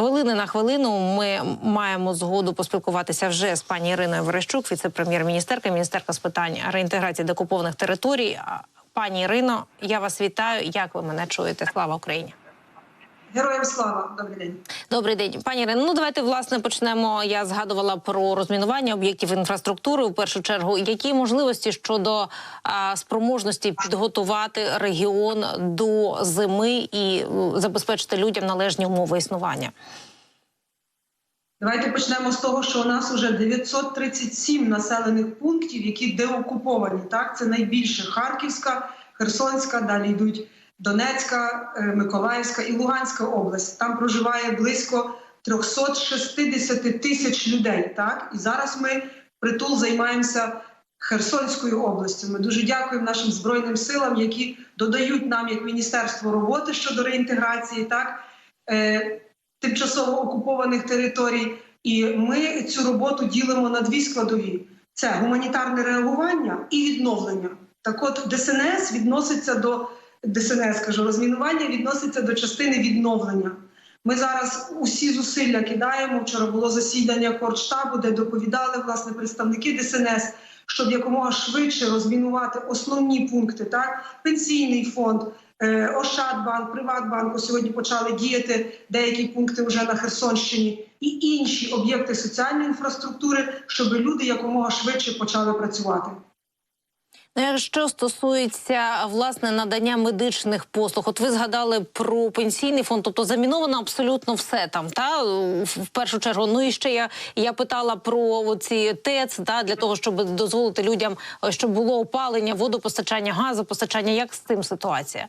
хвилини на хвилину ми маємо згоду поспілкуватися вже з пані Іриною Верещук, віце-прем'єр-міністерка, міністерка з питань реінтеграції докупованих територій. Пані Ірино, я вас вітаю. Як ви мене чуєте? Слава Україні! Героям слава, добрий день. Добрий день, пані Ірино. Ну давайте власне почнемо. Я згадувала про розмінування об'єктів інфраструктури. У першу чергу, які можливості щодо а, спроможності підготувати регіон до зими і забезпечити людям належні умови існування? Давайте почнемо з того, що у нас вже 937 населених пунктів, які деокуповані. Так, це найбільше Харківська, Херсонська, далі йдуть Донецька, е, Миколаївська і Луганська область. Там проживає близько 360 тисяч людей. Так, і зараз ми притул займаємося Херсонською областю. Ми дуже дякуємо нашим збройним силам, які додають нам як міністерство роботи щодо реінтеграції. Так. Е, тимчасово окупованих територій, і ми цю роботу ділимо на дві складові: це гуманітарне реагування і відновлення. Так, от ДСНС відноситься до ДСНС, кажу, розмінування відноситься до частини відновлення. Ми зараз усі зусилля кидаємо. Вчора було засідання кордштабу, де доповідали власне представники ДСНС, щоб якомога швидше розмінувати основні пункти, так пенсійний фонд. Е, Ощадбанк, Приватбанку сьогодні почали діяти деякі пункти вже на Херсонщині і інші об'єкти соціальної інфраструктури, щоб люди якомога швидше почали працювати. Ну, Якщо стосується власне надання медичних послуг, от ви згадали про пенсійний фонд, тобто заміновано абсолютно все там, та в першу чергу. Ну і ще я, я питала про ці ТЕЦ, та для того, щоб дозволити людям, е, щоб було опалення, водопостачання, газопостачання. Як з цим ситуація?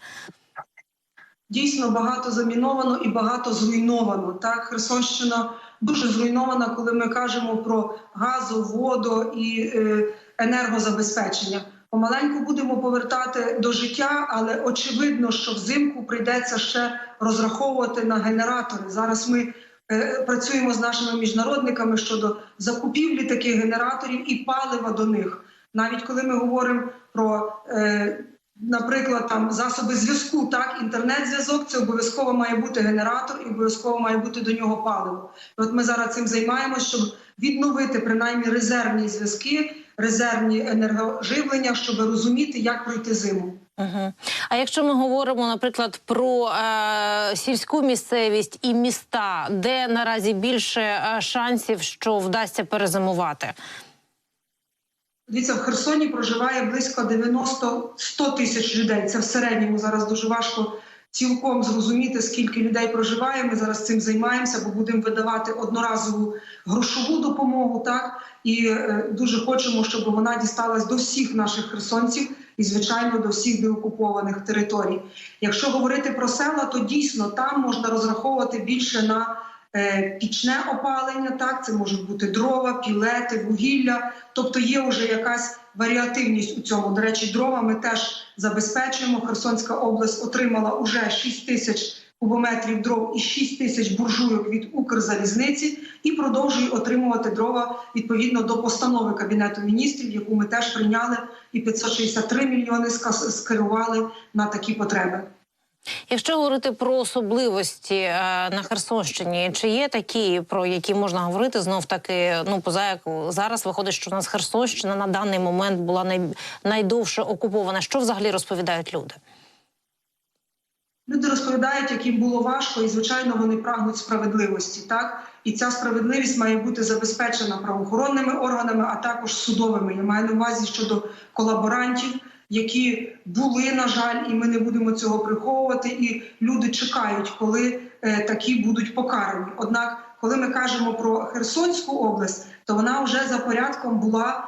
Дійсно багато заміновано і багато зруйновано. Так, Херсонщина дуже зруйнована, коли ми кажемо про газу, воду і е, енергозабезпечення. Помаленьку будемо повертати до життя, але очевидно, що взимку прийдеться ще розраховувати на генератори. Зараз ми е, працюємо з нашими міжнародниками щодо закупівлі таких генераторів і палива до них. Навіть коли ми говоримо про, е, наприклад, там засоби зв'язку, так інтернет-зв'язок, це обов'язково має бути генератор і обов'язково має бути до нього паливо. І от ми зараз цим займаємося, щоб відновити принаймні резервні зв'язки резервні енергоживлення, щоб розуміти, як пройти зиму. Угу. А якщо ми говоримо, наприклад, про е, сільську місцевість і міста, де наразі більше е, шансів, що вдасться перезимувати? Дивіться, в Херсоні проживає близько 90-100 тисяч людей. Це в середньому зараз дуже важко цілком зрозуміти, скільки людей проживає. Ми зараз цим займаємося, бо будемо видавати одноразову грошову допомогу. Так і е, дуже хочемо, щоб вона дісталась до всіх наших херсонців і, звичайно, до всіх деокупованих територій. Якщо говорити про села, то дійсно там можна розраховувати більше на е, Пічне опалення, так це можуть бути дрова, пілети, вугілля, тобто є вже якась варіативність у цьому. До речі, дрова ми теж забезпечуємо. Херсонська область отримала уже 6 тисяч кубометрів дров і 6 тисяч буржуйок від Укрзалізниці і продовжує отримувати дрова відповідно до постанови кабінету міністрів, яку ми теж прийняли, і 563 мільйони скерували на такі потреби. Якщо говорити про особливості е, на Херсонщині, чи є такі, про які можна говорити знов таки? Ну поза як зараз виходить, що у нас Херсонщина на даний момент була най... найдовше окупована. Що взагалі розповідають люди? Люди розповідають, як їм було важко, і звичайно вони прагнуть справедливості. Так і ця справедливість має бути забезпечена правоохоронними органами, а також судовими. Я маю на увазі щодо колаборантів, які були на жаль, і ми не будемо цього приховувати. І люди чекають, коли е, такі будуть покарані. Однак, коли ми кажемо про Херсонську область, то вона вже за порядком була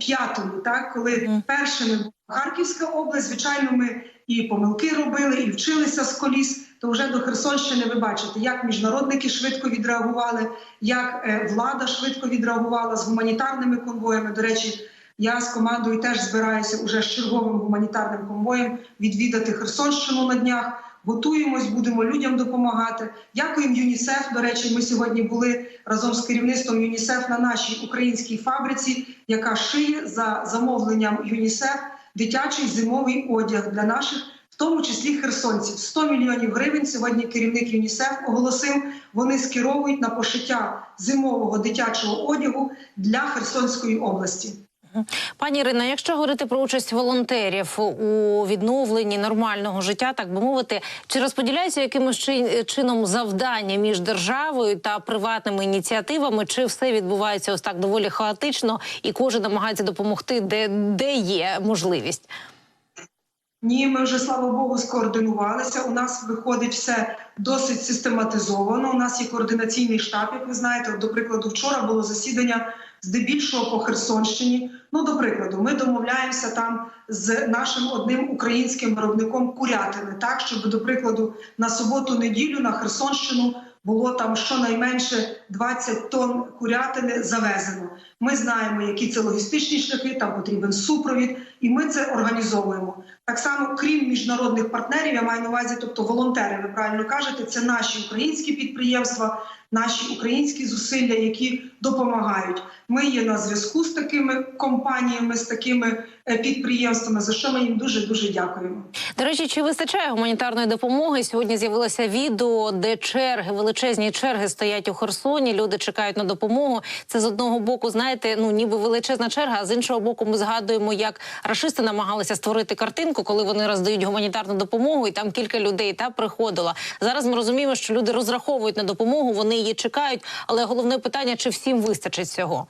п'ятою. Так, коли першими була Харківська область, звичайно, ми і помилки робили, і вчилися з коліс. То вже до Херсонщини ви бачите, як міжнародники швидко відреагували, як е, влада швидко відреагувала з гуманітарними конвоями. До речі, я з командою теж збираюся уже з черговим гуманітарним конвоєм відвідати Херсонщину на днях. Готуємось, будемо людям допомагати. Дякуємо ЮНІСЕФ. До речі, ми сьогодні були разом з керівництвом ЮНІСЕФ на нашій українській фабриці, яка шиє за замовленням ЮНІСЕФ дитячий зимовий одяг для наших в тому числі херсонців. 100 мільйонів гривень сьогодні керівник ЮНІСЕФ оголосив. Вони скеровують на пошиття зимового дитячого одягу для Херсонської області. Пані Ірина, якщо говорити про участь волонтерів у відновленні нормального життя, так би мовити, чи розподіляються якимось чи- чином завдання між державою та приватними ініціативами, чи все відбувається ось так доволі хаотично, і кожен намагається допомогти, де, де є можливість? Ні, ми вже слава Богу скоординувалися. У нас виходить все досить систематизовано. У нас є координаційний штаб, як ви знаєте. До прикладу, вчора було засідання здебільшого по Херсонщині. Ну, до прикладу, ми домовляємося там з нашим одним українським виробником курятини, так щоб, до прикладу, на суботу-неділю на Херсонщину було там щонайменше 20 тонн курятини завезено. Ми знаємо, які це логістичні шляхи, там потрібен супровід, і ми це організовуємо. Так само, крім міжнародних партнерів, я маю на увазі, тобто волонтери, ви правильно кажете, це наші українські підприємства, наші українські зусилля, які допомагають. Ми є на зв'язку з такими компаніями, з такими е, підприємствами, за що ми їм дуже дуже дякуємо. До речі, чи вистачає гуманітарної допомоги? Сьогодні з'явилося відео, де черги, величезні черги стоять у Херсоні. Люди чекають на допомогу. Це з одного боку, знаєте, ну ніби величезна черга. А з іншого боку, ми згадуємо, як рашисти намагалися створити картинку, коли вони роздають гуманітарну допомогу, і там кілька людей та приходило. Зараз ми розуміємо, що люди розраховують на допомогу, вони її чекають. Але головне питання: чи всім вистачить цього?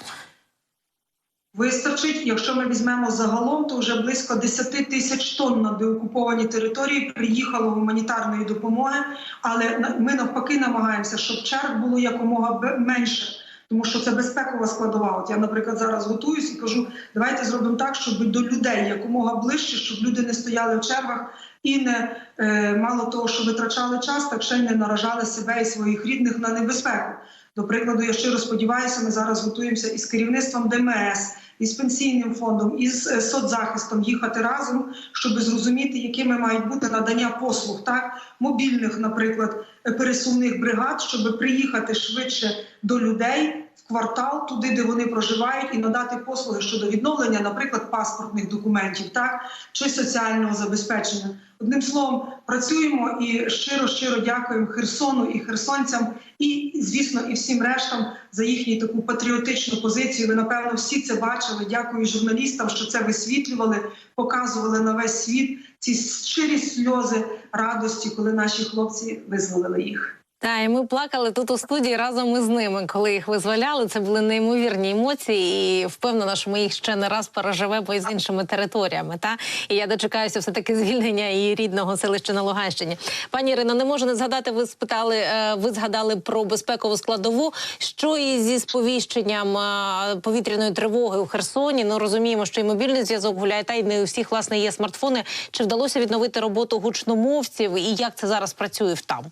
Вистачить, якщо ми візьмемо загалом, то вже близько 10 тисяч тонн на деокуповані території приїхало гуманітарної допомоги. Але ми навпаки намагаємося, щоб черг було якомога менше. Тому що це безпекова складова. От я, наприклад, зараз готуюсь і кажу, давайте зробимо так, щоб до людей якомога ближче, щоб люди не стояли в чергах і не е, мало того, що витрачали час, так ще й не наражали себе і своїх рідних на небезпеку. До прикладу, я щиро сподіваюся, ми зараз готуємося із керівництвом ДМС, із пенсійним фондом, із е, соцзахистом їхати разом, щоб зрозуміти, якими мають бути надання послуг, так мобільних, наприклад, е, пересувних бригад, щоб приїхати швидше до людей в квартал, туди, де вони проживають, і надати послуги щодо відновлення, наприклад, паспортних документів, так чи соціального забезпечення. Одним словом, працюємо і щиро щиро дякуємо Херсону і херсонцям, і звісно, і всім рештам за їхню таку патріотичну позицію. Ви напевно всі це бачили. Дякую журналістам, що це висвітлювали, показували на весь світ ці щирі сльози радості, коли наші хлопці визволили їх. Та і ми плакали тут у студії разом із ними, коли їх визволяли. Це були неймовірні емоції, і впевнена, що ми їх ще не раз переживемо із іншими територіями. Та і я дочекаюся все таки звільнення її рідного селища на Луганщині. Пані Ірино, не можу не згадати. Ви спитали, е, ви згадали про безпекову складову. Що і зі сповіщенням е, повітряної тривоги у Херсоні? Ну розуміємо, що і мобільний зв'язок гуляє, та й не у всіх власне є смартфони. Чи вдалося відновити роботу гучномовців, і як це зараз працює в там?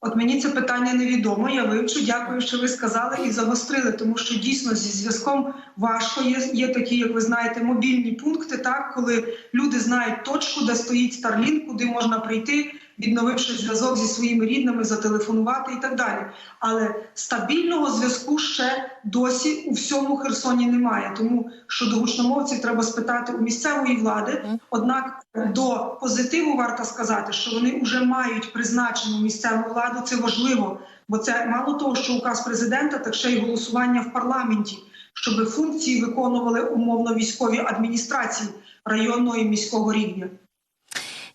От мені це питання невідомо. Я вивчу. Дякую, що ви сказали і загострили, тому що дійсно зі зв'язком важко. Є, є такі, як ви знаєте, мобільні пункти, так коли люди знають точку, де стоїть Starlink, куди можна прийти, відновивши зв'язок зі своїми рідними, зателефонувати і так далі. Але стабільного зв'язку ще досі у всьому Херсоні немає. Тому щодо гучномовців треба спитати у місцевої влади. Однак до позитиву варто сказати, що вони вже мають призначену місцеву владу. Це важливо, бо це мало того, що указ президента, так ще й голосування в парламенті, щоб функції виконували умовно військові адміністрації районного і міського рівня.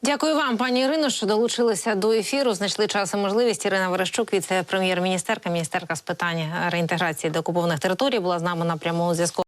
Дякую вам, пані Ірино, що долучилися до ефіру. Знайшли час і можливість. Ірина Верещук, віце-прем'єр-міністерка, міністерка з питань реінтеграції до окупованих територій, була з нами на прямому зв'язку.